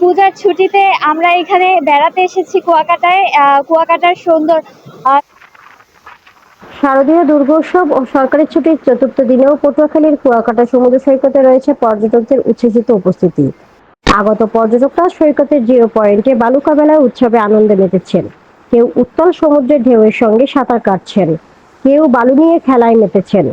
পূজার ছুটিতে আমরা এখানে বেড়াতে এসেছি কুয়াকাটায় কুয়াকাটার সুন্দর শারদীয় দুর্গোৎসব ও সরকারি ছুটির চতুর্থ দিনেও পটুয়াখালীর কুয়াকাটা সমুদ্র সৈকতে রয়েছে পর্যটকদের উচ্ছ্বসিত উপস্থিতি। আগত পর্যটকরা সৈকতের জিরো পয়েন্টে বালুকা মেলার উৎসবে আনন্দে মেতেছেন। কেউ উত্তল সমুদ্রের ঢেউয়ের সঙ্গে সাঁতার কাটছেন। কেউ বালু নিয়ে খেলায় মেতেছেন।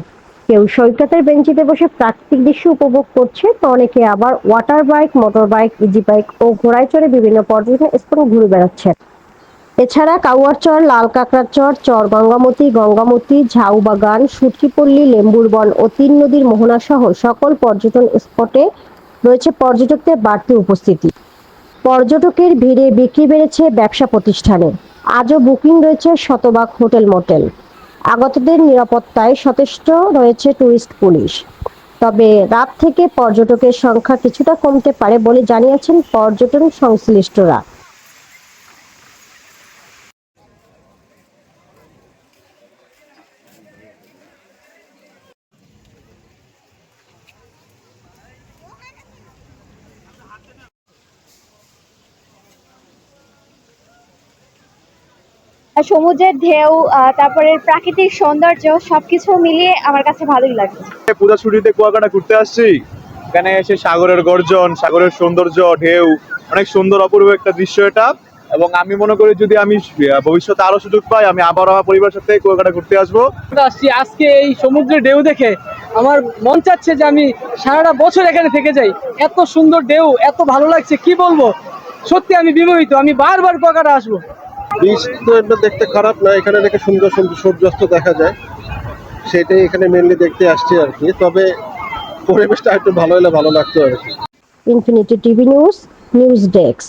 কেউ সৈকতের বেঞ্চিতে বসে প্রাকৃতিক দৃশ্য উপভোগ করছে, তো অনেকে আবার water bike motor bike easy bike ও ঘোড়ায় চড়ে বিভিন্ন পর্যটন স্পট ঘুরে বেড়াচ্ছে এছাড়া কাউয়ার চর লাল কাঁকড়ার চর চর গঙ্গামতি গঙ্গামতি ঝাউবাগান, সুটকিপল্লী লেম্বুর বন ও তিন নদীর মোহনা সহ সকল পর্যটন স্পটে রয়েছে পর্যটকদের বাড়তি উপস্থিতি। পর্যটকের ভিড়ে বিক্রি বেড়েছে ব্যবসা প্রতিষ্ঠানে। আজও বুকিং রয়েছে শতভাগ হোটেল মোটেল আগতদের নিরাপত্তায় সচেষ্ট রয়েছে ট্যুরিস্ট পুলিশ। তবে রাত থেকে পর্যটকের সংখ্যা কিছুটা কমতে পারে বলে জানিয়েছেন পর্যটন সংশ্লিষ্টরা। সমুদ্রের ঢেউ তারপরে প্রাকৃতিক সৌন্দর্য সবকিছু মিলিয়ে আমার কাছে ভালোই লাগে পূজা ছুটিতে কুয়াকাটা ঘুরতে আসছি। এখানে এসে সাগরের গর্জন সাগরের সৌন্দর্য ঢেউ অনেক সুন্দর অপূর্ব একটা দৃশ্য এটা। এবং আমি মনে করি যদি আমি ভবিষ্যতে আরও সুযোগ পাই আমি আবার আমার পরিবারের সাথে কুয়াকাটা ঘুরতে আসব। আসছি আজকে এই সমুদ্রের ঢেউ দেখে। আমার মন চাচ্ছে যে আমি সারাটা বছর এখানে থেকে যাই। এত সুন্দর ঢেউ এত ভালো লাগছে কি বলব? সত্যি আমি বিমোহিত আমি বারবার কুয়াকাটা আসব। বিচ তো এটা দেখতে খারাপ না, এখানে দেখে সুন্দর সুন্দর সূর্যাস্ত দেখা যায়। সেটাই এখানে মেনলি দেখতে আসছি আর কি, তবে পরিবেশটা একটু ভালো হলে ভালো লাগতো আর কি। Infinity TV news news desk